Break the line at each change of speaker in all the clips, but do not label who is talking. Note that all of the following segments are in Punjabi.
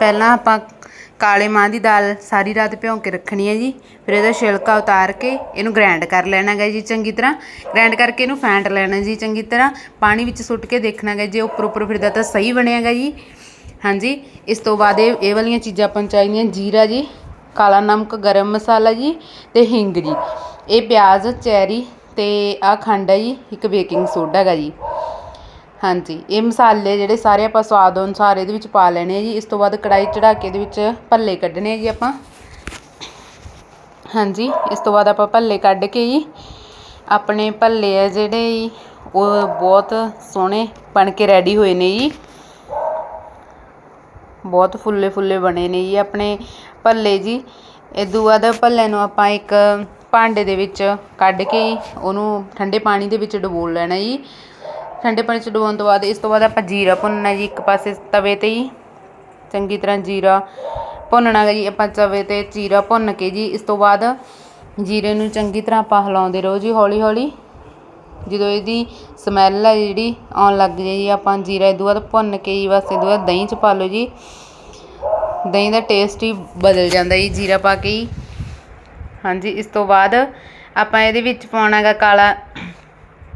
ਪਹਿਲਾਂ ਆਪਾਂ ਕਾਲੇ ਮਾਂਹ ਦੀ ਦਾਲ ਸਾਰੀ ਰਾਤ ਭਿਉਂ ਕੇ ਰੱਖਣੀ ਹੈ ਜੀ। ਫਿਰ ਇਹਦਾ ਛਿਲਕਾ ਉਤਾਰ ਕੇ ਇਹਨੂੰ ਗ੍ਰਾਈਂਡ ਕਰ ਲੈਣਾ ਗਾ ਜੀ ਚੰਗੀ ਤਰ੍ਹਾਂ। ਗ੍ਰਾਈਂਡ ਕਰਕੇ ਇਹਨੂੰ ਫੈਂਟ ਲੈਣਾ ਜੀ ਚੰਗੀ ਤਰ੍ਹਾਂ। ਪਾਣੀ ਵਿੱਚ ਸੁੱਟ ਕੇ ਦੇਖਣਾ ਗਾ ਜੇ ਉੱਪਰ ਉੱਪਰ ਫਿਰਦਾ ਤਾਂ ਸਹੀ ਬਣਿਆਗਾ ਜੀ। ਹਾਂਜੀ, ਇਸ ਤੋਂ ਬਾਅਦ ਇਹ ਇਹ ਵਾਲੀਆਂ ਚੀਜ਼ਾਂ ਆਪਾਂ ਚਾਹੀਦੀਆਂ ਜੀਰਾ ਜੀ, ਕਾਲਾ ਨਮਕ, ਗਰਮ ਮਸਾਲਾ ਜੀ ਤੇ ਹਿੰਗ ਜੀ। ਇਹ ਪਿਆਜ਼, ਚੈਰੀ ਤੇ ਆ ਖੰਡ ਹੈ ਜੀ, ਇੱਕ ਬੇਕਿੰਗ ਸੋਡਾ ਹੈਗਾ ਜੀ। ਹਾਂਜੀ, ਇਹ ਮਸਾਲੇ ਜਿਹੜੇ ਸਾਰੇ ਆਪਾਂ ਸਵਾਦ ਅਨੁਸਾਰ ਇਹਦੇ ਵਿੱਚ ਪਾ ਲੈਣੇ ਆ ਜੀ। ਇਸ ਤੋਂ ਬਾਅਦ ਕੜਾਈ ਚੜਾ ਕੇ ਇਹਦੇ ਵਿੱਚ ਭੱਲੇ ਕੱਢਣੇ ਆ ਜੀ ਆਪਾਂ। ਹਾਂਜੀ, ਇਸ ਤੋਂ ਬਾਅਦ ਆਪਾਂ ਭੱਲੇ ਕੱਢ ਕੇ ਜੀ, ਆਪਣੇ ਭੱਲੇ ਆ ਜਿਹੜੇ ਜੀ, ਉਹ ਬਹੁਤ ਸੋਹਣੇ ਬਣ ਕੇ ਰੈਡੀ ਹੋਏ ਨੇ ਜੀ। ਬਹੁਤ ਫੁੱਲੇ ਫੁੱਲੇ ਬਣੇ ਨੇ ਜੀ ਆਪਣੇ ਭੱਲੇ ਜੀ। ਇਦੋਂ ਬਾਅਦ ਭੱਲੇ ਨੂੰ ਆਪਾਂ ਇੱਕ ਭਾਂਡੇ ਦੇ ਵਿੱਚ ਕੱਢ ਕੇ ਉਹਨੂੰ ਠੰਡੇ ਪਾਣੀ ਦੇ ਵਿੱਚ ਡਬੋਲ ਲੈਣਾ ਜੀ। ਠੰਡੇ ਪਾਣੀ 'ਚ ਡੁਬੋਣ ਤੋਂ ਬਾਅਦ ਇਸ ਤੋਂ ਬਾਅਦ ਆਪਾਂ ਜੀਰਾ ਭੁੰਨਣਾ ਜੀ, ਇੱਕ ਪਾਸੇ ਤਵੇ 'ਤੇ ਹੀ। ਚੰਗੀ ਤਰ੍ਹਾਂ ਜੀਰਾ ਭੁੰਨਣਾ ਗਾ ਜੀ, ਆਪਾਂ ਤਵੇ 'ਤੇ ਜੀਰਾ ਭੁੰਨ ਕੇ ਜੀ, ਇਸ ਤੋਂ ਬਾਅਦ ਜੀਰੇ ਨੂੰ ਚੰਗੀ ਤਰ੍ਹਾਂ ਆਪਾਂ ਹਿਲਾਉਂਦੇ ਰਹੋ ਜੀ ਹੌਲੀ ਹੌਲੀ ਜਦੋਂ ਇਹਦੀ ਸਮੈਲ ਹੈ ਜਿਹੜੀ, ਆਉਣ ਲੱਗ ਜਾਏ ਜੀ, ਆਪਾਂ ਜੀਰਾ ਇਹ ਤੋਂ ਬਾਅਦ ਭੁੰਨ ਕੇ ਜੀ, ਬਸ ਇਹ ਤੋਂ ਬਾਅਦ ਦਹੀਂ 'ਚ ਪਾ ਲਓ ਜੀ। ਦਹੀਂ ਦਾ ਟੇਸਟ ਹੀ ਬਦਲ ਜਾਂਦਾ ਜੀ, ਜੀਰਾ ਪਾ ਕੇ ਹੀ। ਹਾਂਜੀ, ਇਸ ਤੋਂ ਬਾਅਦ ਆਪਾਂ ਇਹਦੇ ਵਿੱਚ ਪਾਉਣਾ ਗਾ ਕਾਲਾ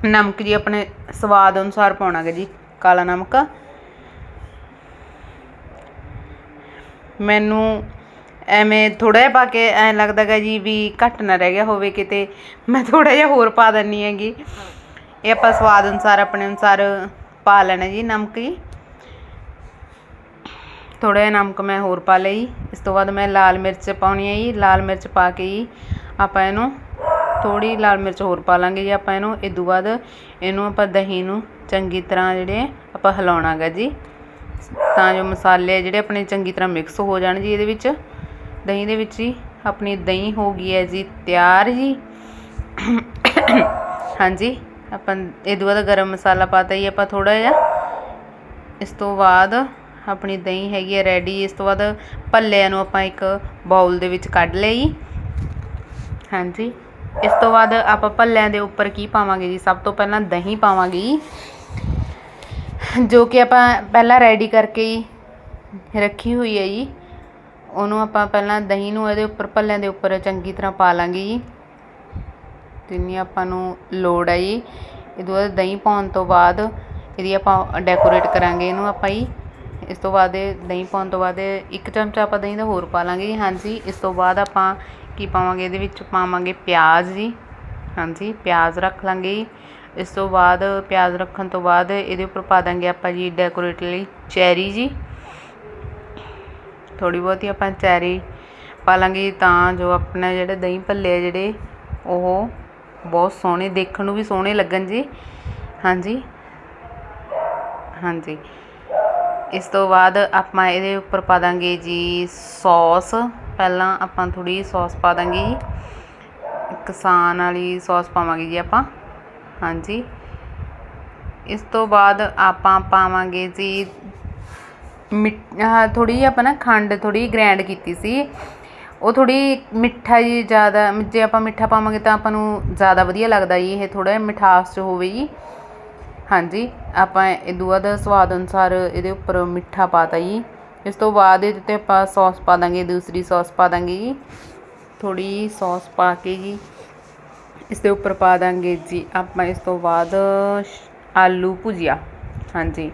ਨਮਕ ਜੀ, ਆਪਣੇ ਸਵਾਦ ਅਨੁਸਾਰ ਪਾਉਣਾ ਗਾ ਜੀ, ਕਾਲਾ ਨਮਕ। ਮੈਨੂੰ ਐਵੇਂ ਥੋੜਾ ਜਿਹਾ ਪਾ ਕੇ ਐ ਲੱਗਦਾ ਗਾ ਜੀ ਵੀ ਘੱਟ ਨਾ ਰਹਿ ਗਿਆ ਹੋਵੇ ਕਿਤੇ, ਮੈਂ ਥੋੜਾ ਜਿਹਾ ਹੋਰ ਪਾ ਦਿੰਨੀ ਹੈਗੀ। ਇਹ ਆਪਾਂ ਸਵਾਦ ਅਨੁਸਾਰ, ਆਪਣੇ ਅਨੁਸਾਰ ਪਾ ਲੈਣਾ ਜੀ ਨਮਕ ਜੀ। ਥੋੜਾ ਜਿਹਾ ਨਮਕ ਮੈਂ ਹੋਰ ਪਾ ਲਈ ਇਸ ਤੋਂ ਬਾਅਦ ਮੈਂ ਲਾਲ ਮਿਰਚ ਪਾਉਣੀ ਹੈ ਜੀ, ਲਾਲ ਮਿਰਚ ਪਾ ਕੇ ਜੀ ਆਪਾਂ ਇਹਨੂੰ ਥੋੜੀ ਲਾਲ ਮਿਰਚ ਹੋਰ ਪਾ ਲਾਂਗੇ ਜੀ ਆਪਾਂ ਇਹਨੂੰ। ਇਹ ਤੋਂ ਬਾਅਦ ਇਹਨੂੰ ਆਪਾਂ ਦਹੀਂ ਨੂੰ ਚੰਗੀ ਤਰ੍ਹਾਂ ਜਿਹੜੇ ਆਪਾਂ ਹਿਲਾਉਣਾ ਗਾ ਜੀ। ਤਾਂ ਜੋ ਮਸਾਲੇ ਜਿਹੜੇ ਆਪਣੇ ਚੰਗੀ ਤਰ੍ਹਾਂ ਮਿਕਸ ਹੋ ਜਾਣ ਜੀ ਇਹਦੇ ਵਿੱਚ। ਦਹੀਂ ਦੇ ਵਿੱਚ ਹੀ ਆਪਣੀ ਦਹੀਂ ਹੋ ਗਈ ਹੈ ਜੀ ਤਿਆਰ ਜੀ। ਹਾਂਜੀ, ਆਪਾਂ ਇਹ ਤੋਂ ਬਾਅਦ ਗਰਮ ਮਸਾਲਾ ਪਾਤਾ ਜੀ ਆਪਾਂ ਥੋੜਾ ਜਿਹਾ। ਇਸ ਤੋਂ ਬਾਅਦ ਆਪਣੀ ਦਹੀਂ ਹੈਗੀ ਹੈ ਰੈਡੀ ਇਸ ਤੋਂ ਬਾਅਦ ਭੱਲਿਆਂ ਨੂੰ ਆਪਾਂ ਇੱਕ ਬਾਉਲ ਦੇ ਵਿੱਚ ਕੱਢ ਲਿਆ ਜੀ। ਹਾਂਜੀ। ਇਸ ਤੋਂ ਬਾਅਦ ਆਪਾਂ ਭੱਲਿਆਂ ਦੇ ਉੱਪਰ ਕੀ ਪਾਵਾਂਗੇ ਜੀ? ਸਭ ਤੋਂ ਪਹਿਲਾਂ ਦਹੀਂ ਪਾਵਾਂਗੇ ਜੀ। ਜੋ ਕਿ ਆਪਾਂ ਪਹਿਲਾਂ ਰੈਡੀ ਕਰਕੇ ਹੀ ਰੱਖੀ ਹੋਈ ਹੈ ਜੀ। ਉਹਨੂੰ ਆਪਾਂ ਪਹਿਲਾਂ ਦਹੀਂ ਨੂੰ ਇਹਦੇ ਉੱਪਰ, ਭੱਲਿਆਂ ਦੇ ਉੱਪਰ ਚੰਗੀ ਤਰ੍ਹਾਂ ਪਾ ਲਾਂਗੇ ਜੀ। ਜਿੰਨੀ ਆਪਾਂ ਨੂੰ ਲੋੜ ਹੈ ਜੀ। ਇਹ ਤੋਂ ਬਾਅਦ ਦਹੀਂ ਪਾਉਣ ਤੋਂ ਬਾਅਦ ਇਹਦੀ ਆਪਾਂ ਡੈਕੋਰੇਟ ਕਰਾਂਗੇ ਇਹਨੂੰ ਆਪਾਂ ਜੀ। ਇਸ ਤੋਂ ਬਾਅਦ ਇਹ ਦਹੀਂ ਪਾਉਣ ਤੋਂ ਬਾਅਦ ਇੱਕ ਚਮਚਾ ਆਪਾਂ ਦਹੀਂ ਦਾ ਹੋਰ ਪਾ ਲਾਂਗੇ ਜੀ। ਹਾਂਜੀ, ਇਸ ਤੋਂ ਬਾਅਦ ਆਪਾਂ ਕੀ ਪਾਵਾਂਗੇ? ਇਹਦੇ ਵਿੱਚ ਪਾਵਾਂਗੇ ਪਿਆਜ਼ ਜੀ। ਹਾਂਜੀ, ਪਿਆਜ਼ ਰੱਖ ਲਾਂਗੇ ਜੀ। ਇਸ ਤੋਂ ਬਾਅਦ ਪਿਆਜ਼ ਰੱਖਣ ਤੋਂ ਬਾਅਦ ਇਹਦੇ ਉੱਪਰ ਪਾ ਦਾਂਗੇ ਆਪਾਂ ਜੀ ਡੈਕੋਰੇਟ ਲਈ ਚੈਰੀ ਜੀ। ਥੋੜੀ ਬਹੁਤੀ ਆਪਾਂ ਚੈਰੀ ਪਾ ਲਾਂਗੇ ਤਾਂ ਜੋ ਆਪਣਾ ਜਿਹੜੇ ਦਹੀਂ ਭੱਲੇ ਆ ਜਿਹੜੇ, ਉਹ ਬਹੁਤ ਸੋਹਣੇ, ਦੇਖਣ ਨੂੰ ਵੀ ਸੋਹਣੇ ਲੱਗਣ ਜੀ। ਹਾਂਜੀ। ਹਾਂਜੀ। ਇਸ ਤੋਂ ਬਾਅਦ ਆਪਾਂ ਇਹਦੇ ਉੱਪਰ ਪਾ ਦਾਂਗੇ ਜੀ ਸੌਸ। ਪਹਿਲਾਂ ਆਪਾਂ ਥੋੜੀ ਸੌਸ ਪਾ ਦਾਂਗੇ ਜੀ। ਕਿਸਾਨ ਵਾਲੀ ਸੌਸ ਪਾਵਾਂਗੇ ਜੀ ਆਪਾਂ। ਹਾਂਜੀ। ਇਸ ਤੋਂ ਬਾਅਦ ਆਪਾਂ ਪਾਵਾਂਗੇ ਜੀ ਮਿੱਠਾ ਥੋੜੀ ਜਿਹੀ ਆਪਾਂ ਨਾ ਖੰਡ ਥੋੜੀ ਗ੍ਰੈਂਡ ਕੀਤੀ ਸੀ। ਉਹ ਥੋੜੀ ਮਿੱਠਾ ਜੀ ਜ਼ਿਆਦਾ, ਜੇ ਆਪਾਂ ਮਿੱਠਾ ਪਾਵਾਂਗੇ ਤਾਂ ਆਪਾਂ ਨੂੰ ਜ਼ਿਆਦਾ ਵਧੀਆ ਲੱਗਦਾ ਜੀ, ਇਹ ਥੋੜਾ ਜਿਹਾ ਮਿਠਾਸ 'ਚ ਹੋਵੇ ਜੀ। ਹਾਂਜੀ, ਆਪਾਂ ਇਹਦੂ ਬਾਅਦ ਸਵਾਦ ਅਨੁਸਾਰ ਇਹਦੇ ਉੱਪਰ ਮਿੱਠਾ ਪਾਤਾ ਜੀ। ਇਸ ਤੋਂ ਬਾਅਦ ਇਹਦੇ 'ਤੇ ਆਪਾਂ ਸੌਸ ਪਾ ਦਾਂਗੇ, ਦੂਸਰੀ ਸੌਸ ਪਾ ਦਾਂਗੇ ਜੀ। ਥੋੜੀ ਸੌਸ ਪਾ ਕੇ ਜੀ, ਇਸ ਦੇ ਉੱਪਰ ਪਾ ਦਾਂਗੇ ਜੀ ਆਪਾਂ ਇਸ ਤੋਂ ਬਾਅਦ ਆਲੂ ਭੁਜੀਆ। ਹਾਂਜੀ,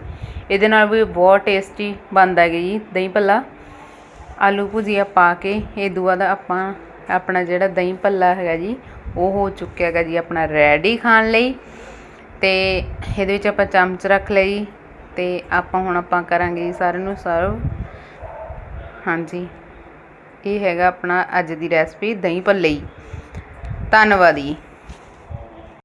ਇਹਦੇ ਨਾਲ ਵੀ ਬਹੁਤ ਟੇਸਟੀ ਬਣਦਾ ਹੈਗਾ ਜੀ, ਦਹੀਂ ਭੱਲਾ। ਆਲੂ ਭੁਜੀਆ ਪਾ ਕੇ ਇਹ ਦੂਆ ਦਾ ਆਪਾਂ, ਆਪਣਾ ਜਿਹੜਾ ਦਹੀਂ ਭੱਲਾ ਹੈਗਾ ਜੀ, ਉਹ ਹੋ ਚੁੱਕਿਆ ਹੈਗਾ ਜੀ ਆਪਣਾ ਰੈਡੀ ਖਾਣ ਲਈ। ਅਤੇ ਇਹਦੇ ਵਿੱਚ ਆਪਾਂ ਚਮਚ ਰੱਖ ਲਈ ਅਤੇ ਆਪਾਂ ਹੁਣ ਆਪਾਂ ਕਰਾਂਗੇ ਜੀ ਸਾਰਿਆਂ ਨੂੰ ਸਰਵ। ਹਾਂਜੀ। ਇਹ ਹੈਗਾ ਆਪਣਾ ਅੱਜ ਦੀ ਰੈਸਪੀ ਦਹੀਂ ਭੱਲੇ। ਧੰਨਵਾਦ ਜੀ।